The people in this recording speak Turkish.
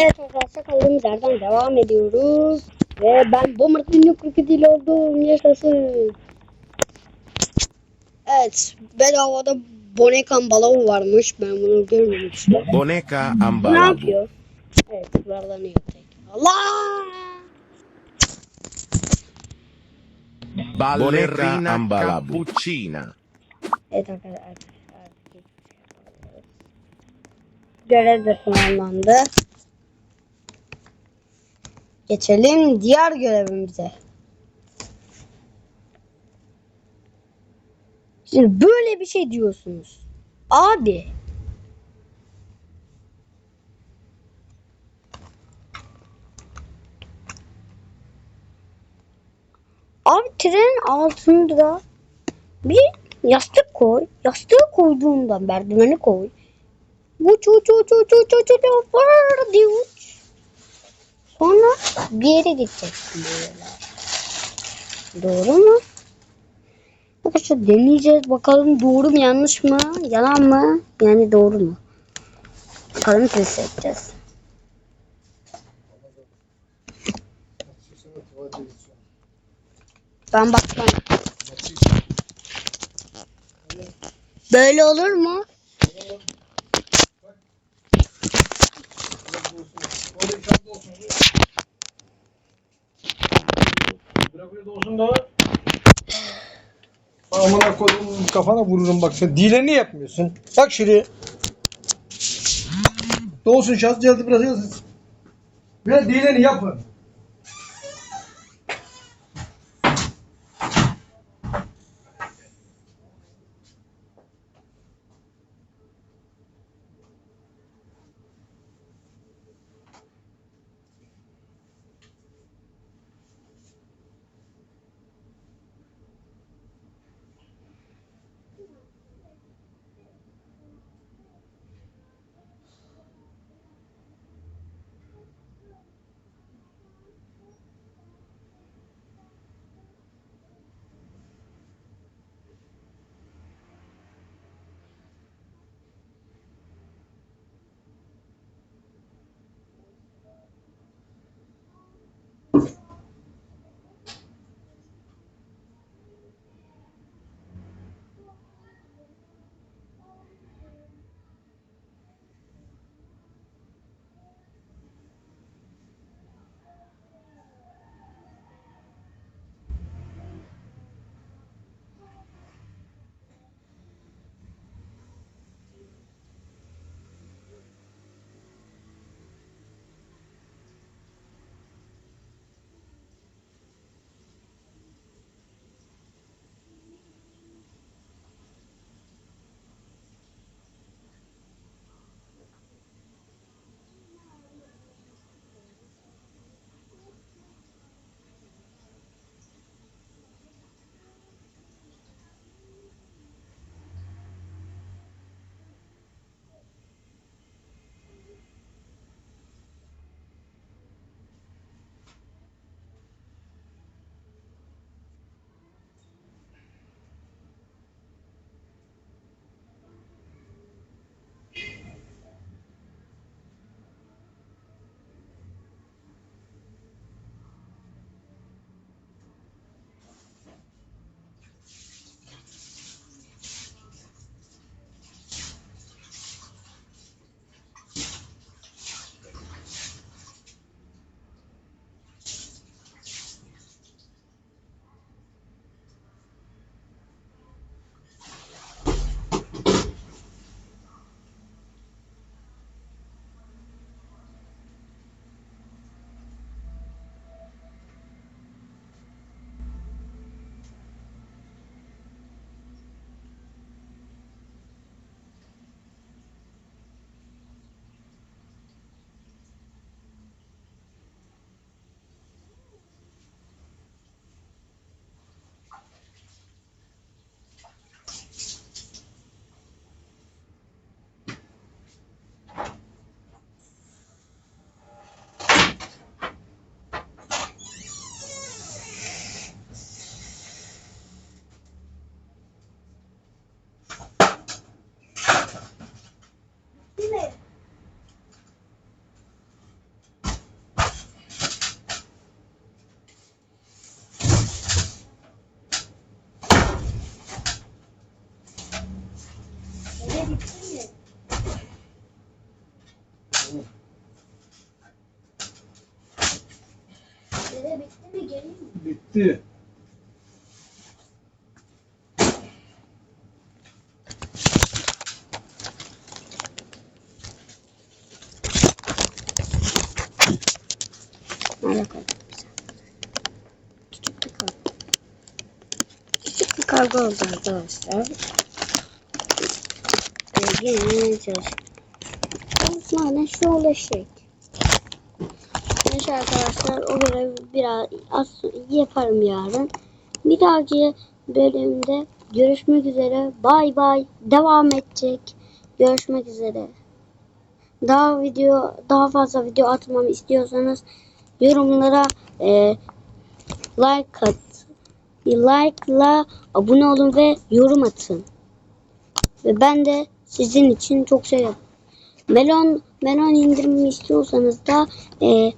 Evet arkadaşlar kaldığımız yerden devam ediyoruz. Ve ben Bombert'ın krokodil oldum. Yaşasın. Evet. Bedavada Bonekan balon varmış. Ben bunu görmemiştim. Boneca Bu ne yapıyor? Evet yuvarlanıyor tek. Allah! Ballerina Cappuccina. Evet arkadaşlar. Görev de tamamlandı. Geçelim diğer görevimize. Şimdi böyle bir şey diyorsunuz. Abi. Abi trenin altında bir yastık koy. Yastığı koyduğunda merdiveni koy. Uç uç uç uç uç uç uç vır diye uç. Sonra bir yere gideceksin böyle. Doğru mu? Arkadaşlar deneyeceğiz bakalım doğru mu yanlış mı yalan mı yani doğru mu? Bakalım test edeceğiz. Ben bakmam. Böyle olur mu? Bırak öyle olsun da. Amına koyduğum kafana vururum bak sen. Dileni yapmıyorsun. Bak şuraya. Dolsun şans geldi biraz yazın. Ve dileni yapın. Dede bitti mi geleyim mi? Bitti. Nerede kaldı bize? Küçük bir kargo. Küçük bir kargo oldu arkadaşlar. Çalışıyor. Madem şu ulaşık. Neyse arkadaşlar o görevi biraz az yaparım yarın. Bir dahaki bölümde görüşmek üzere. Bay bay. Devam edecek. Görüşmek üzere. Daha video daha fazla video atmamı istiyorsanız yorumlara e, like at. Like'la abone olun ve yorum atın. Ve ben de sizin için çok yap. Melon melon indirimi istiyorsanız da e,